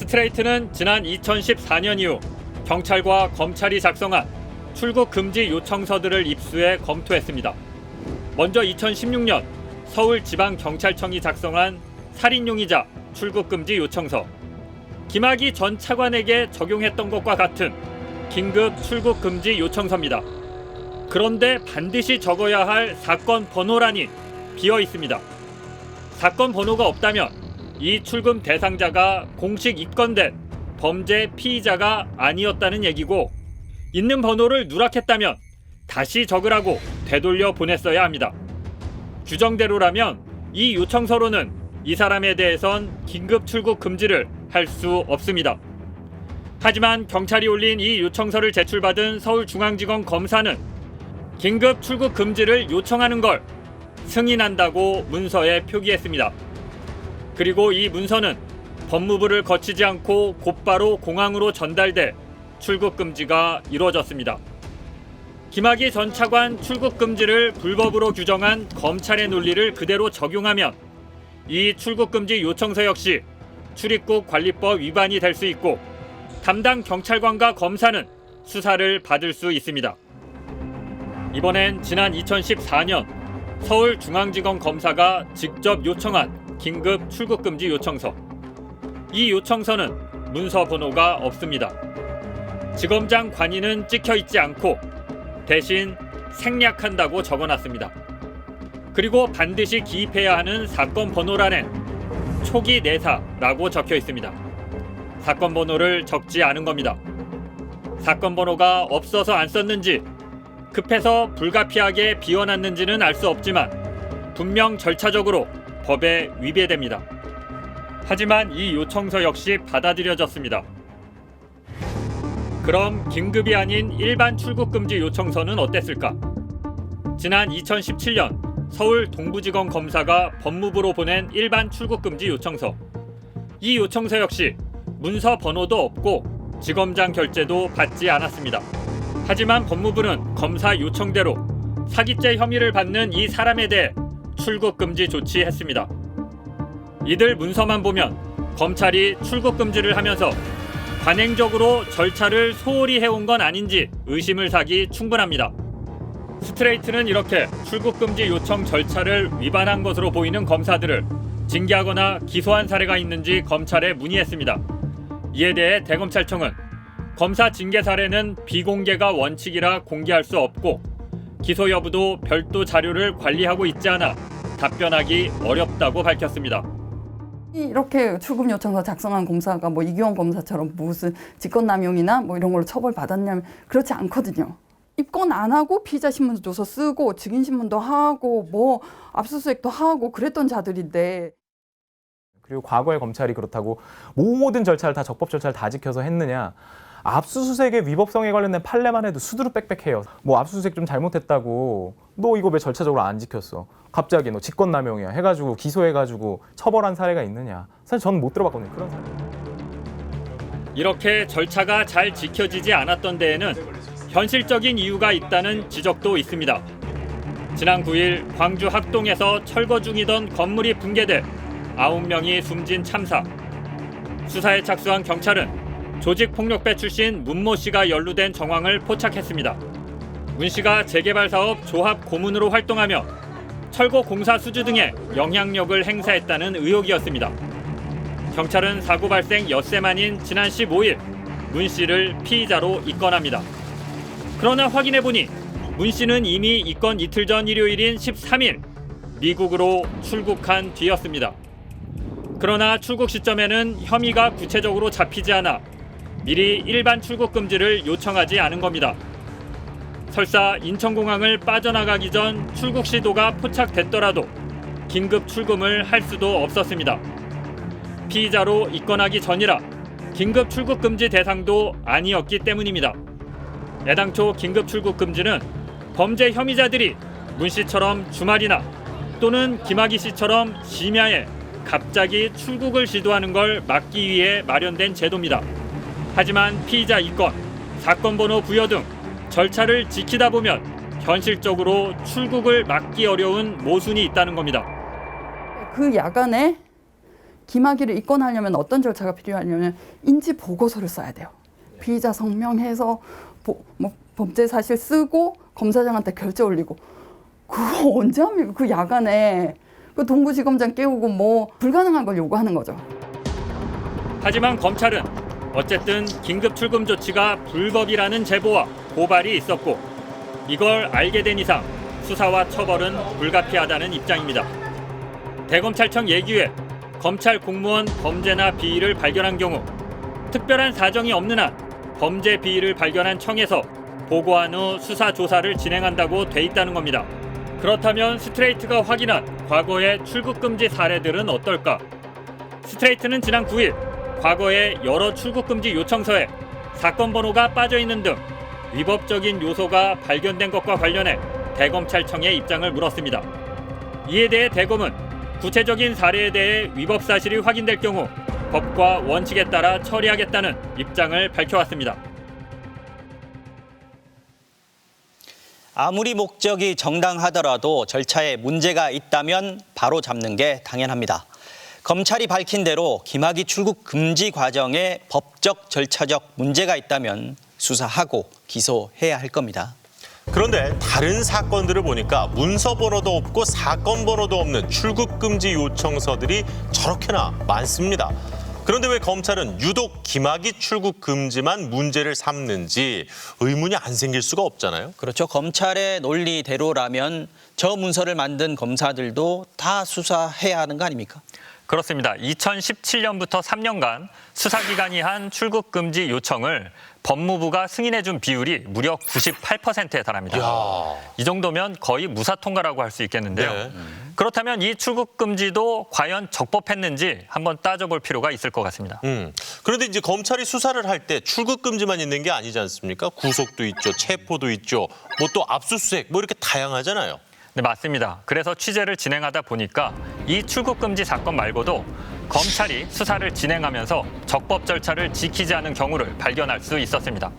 스트레이트는 지난 2014년 이후 경찰과 검찰이 작성한 출국 금지 요청서들을 입수해 검토했습니다. 먼저 2016년 서울지방경찰청이 작성한 살인용의자 출국 금지 요청서. 김학의 전 차관에게 적용했던 것과 같은 긴급 출국 금지 요청서입니다. 그런데 반드시 적어야 할 사건 번호란이 비어 있습니다. 사건 번호가 없다면 이 출금 대상자가 공식 입건된 범죄 피의자가 아니었다는 얘기고 있는 번호를 누락했다면 다시 적으라고 되돌려 보냈어야 합니다. 규정대로라면 이 요청서로는 이 사람에 대해선 긴급 출국 금지를 할 수 없습니다. 하지만 경찰이 올린 이 요청서를 제출받은 서울중앙지검 검사는 긴급 출국 금지를 요청하는 걸 승인한다고 문서에 표기했습니다. 그리고 이 문서는 법무부를 거치지 않고 곧바로 공항으로 전달돼 출국 금지가 이루어졌습니다. 김학의 전 차관 출국 금지를 불법으로 규정한 검찰의 논리를 그대로 적용하면 이 출국 금지 요청서 역시 출입국 관리법 위반이 될 수 있고 담당 경찰관과 검사는 수사를 받을 수 있습니다. 이번엔 지난 2014년 서울중앙지검 검사가 직접 요청한 긴급 출국 금지 요청서. 이 요청서는 문서 번호가 없습니다. 지검장 관인은 찍혀 있지 않고 대신 생략한다고 적어놨습니다. 그리고 반드시 기입해야 하는 사건 번호란엔 초기 내사라고 적혀 있습니다. 사건 번호를 적지 않은 겁니다. 사건 번호가 없어서 안 썼는지 급해서 불가피하게 비워놨는지는 알 수 없지만 분명 절차적으로 법에 위배됩니다. 하지만 이 요청서 역시 받아들여졌습니다. 그럼 긴급이 아닌 일반 출국 금지 요청서는 어땠을까? 지난 2017년 서울 동부지검 검사가 법무부로 보낸 일반 출국 금지 요청서. 이 요청서 역시 문서 번호도 없고 지검장 결재도 받지 않았습니다. 하지만 법무부는 검사 요청대로 사기죄 혐의를 받는 이 사람에 대해 출국 금지 조치했습니다. 이들 문서만 보면 검찰이 출국 금지를 하면서 관행적으로 절차를 소홀히 해온 건 아닌지 의심을 사기 충분합니다. 스트레이트는 이렇게 출국 금지 요청 절차를 위반한 것으로 보이는 검사들을 징계하거나 기소한 사례가 있는지 검찰에 문의했습니다. 이에 대해 대검찰청은 검사 징계 사례는 비공개가 원칙이라 공개할 수 없고 기소 여부도 별도 자료를 관리하고 있지 않아 답변하기 어렵다고 밝혔습니다. 이렇게 출금 요청서 작성한 검사가 뭐 이기원 검사처럼 무슨 직권남용이나 뭐 이런 걸로 처벌받았냐면 그렇지 않거든요. 입건 안 하고 피의자 신문도 줘서 쓰고 증인 신문도 하고 뭐 압수수색도 하고 그랬던 자들인데 그리고 과거의 검찰이 그렇다고 모든 절차를 다 적법 절차를 다 지켜서 했느냐? 압수수색의 위법성에 관련된 판례만 해도 수두룩 빽빽해요. 뭐 압수수색 좀 잘못했다고 너 이거 왜 절차적으로 안 지켰어? 갑자기 너 직권남용이야 해가지고 기소해가지고 처벌한 사례가 있느냐? 사실 저는 못 들어봤거든요 그런 사례. 이렇게 절차가 잘 지켜지지 않았던 데에는 현실적인 이유가 있다는 지적도 있습니다. 지난 9일 광주 학동에서 철거 중이던 건물이 붕괴돼 9명이 숨진 참사. 수사에 착수한 경찰은 조직폭력배 출신 문모 씨가 연루된 정황을 포착했습니다. 문 씨가 재개발 사업 조합 고문으로 활동하며 철거 공사 수주 등에 영향력을 행사했다는 의혹이었습니다. 경찰은 사고 발생 엿새 만인 지난 15일 문 씨를 피의자로 입건합니다. 그러나 확인해 보니 문 씨는 이미 입건 이틀 전 일요일인 13일 미국으로 출국한 뒤였습니다. 그러나 출국 시점에는 혐의가 구체적으로 잡히지 않아 미리 일반 출국 금지를 요청하지 않은 겁니다. 설사 인천공항을 빠져나가기 전 출국 시도가 포착됐더라도 긴급 출금을 할 수도 없었습니다. 피의자로 입건하기 전이라 긴급 출국 금지 대상도 아니었기 때문입니다. 애당초 긴급 출국 금지는 범죄 혐의자들이 문 씨처럼 주말이나 또는 김학의 씨처럼 심야에 갑자기 출국을 시도하는 걸 막기 위해 마련된 제도입니다. 하지만 피의자 입건, 사건 번호 부여 등 절차를 지키다 보면 현실적으로 출국을 막기 어려운 모순이 있다는 겁니다. 그 야간에 기마기를 입건하려면 어떤 절차가 필요하냐면 인지 보고서를 써야 돼요. 피의자 성명해서 보- 뭐 범죄 사실 쓰고 검사장한테 결제 올리고 그거 언제 합니까? 그 야간에 그 동부지검장 깨우고 뭐 불가능한 걸 요구하는 거죠. 하지만 검찰은 어쨌든 긴급 출금 조치가 불법이라는 제보와 고발이 있었고 이걸 알게 된 이상 수사와 처벌은 불가피하다는 입장입니다. 대검찰청 예규에 검찰 공무원 범죄나 비위를 발견한 경우 특별한 사정이 없는 한 범죄 비위를 발견한 청에서 보고한 후 수사 조사를 진행한다고 돼 있다는 겁니다. 그렇다면 스트레이트가 확인한 과거의 출국 금지 사례들은 어떨까? 스트레이트는 지난 9일 과거의 여러 출국 금지 요청서에 사건 번호가 빠져 있는 등 위법적인 요소가 발견된 것과 관련해 대검찰청의 입장을 물었습니다. 이에 대해 대검은 구체적인 사례에 대해 위법 사실이 확인될 경우 법과 원칙에 따라 처리하겠다는 입장을 밝혀왔습니다. 아무리 목적이 정당하더라도 절차에 문제가 있다면 바로 잡는 게 당연합니다. 검찰이 밝힌 대로 김학의 출국 금지 과정에 법적 절차적 문제가 있다면 수사하고 기소해야 할 겁니다. 그런데 다른 사건들을 보니까 문서 번호도 없고 사건 번호도 없는 출국 금지 요청서들이 저렇게나 많습니다. 그런데 왜 검찰은 유독 김학의 출국 금지만 문제를 삼는지 의문이 안 생길 수가 없잖아요. 그렇죠. 검찰의 논리대로라면 저 문서를 만든 검사들도 다 수사해야 하는 거 아닙니까? 그렇습니다. 2017년부터 3년간 수사기관이 한 출국 금지 요청을 법무부가 승인해준 비율이 무려 98%에 달합니다. 야. 이 정도면 거의 무사 통과라고 할 수 있겠는데요. 네. 그렇다면 이 출국 금지도 과연 적법했는지 한번 따져볼 필요가 있을 것 같습니다. 음. 그런데 이제 검찰이 수사를 할 때 출국 금지만 있는 게 아니지 않습니까? 구속도 있죠, 체포도 있죠, 뭐 또 압수수색 뭐 이렇게 다양하잖아요. 네, 맞습니다. 그래서 취재를 진행하다 보니까 이 출국 금지 사건 말고도 검찰이 수사를 진행하면서 적법 절차를 지키지 않은 경우를 발견할 수 있었습니다.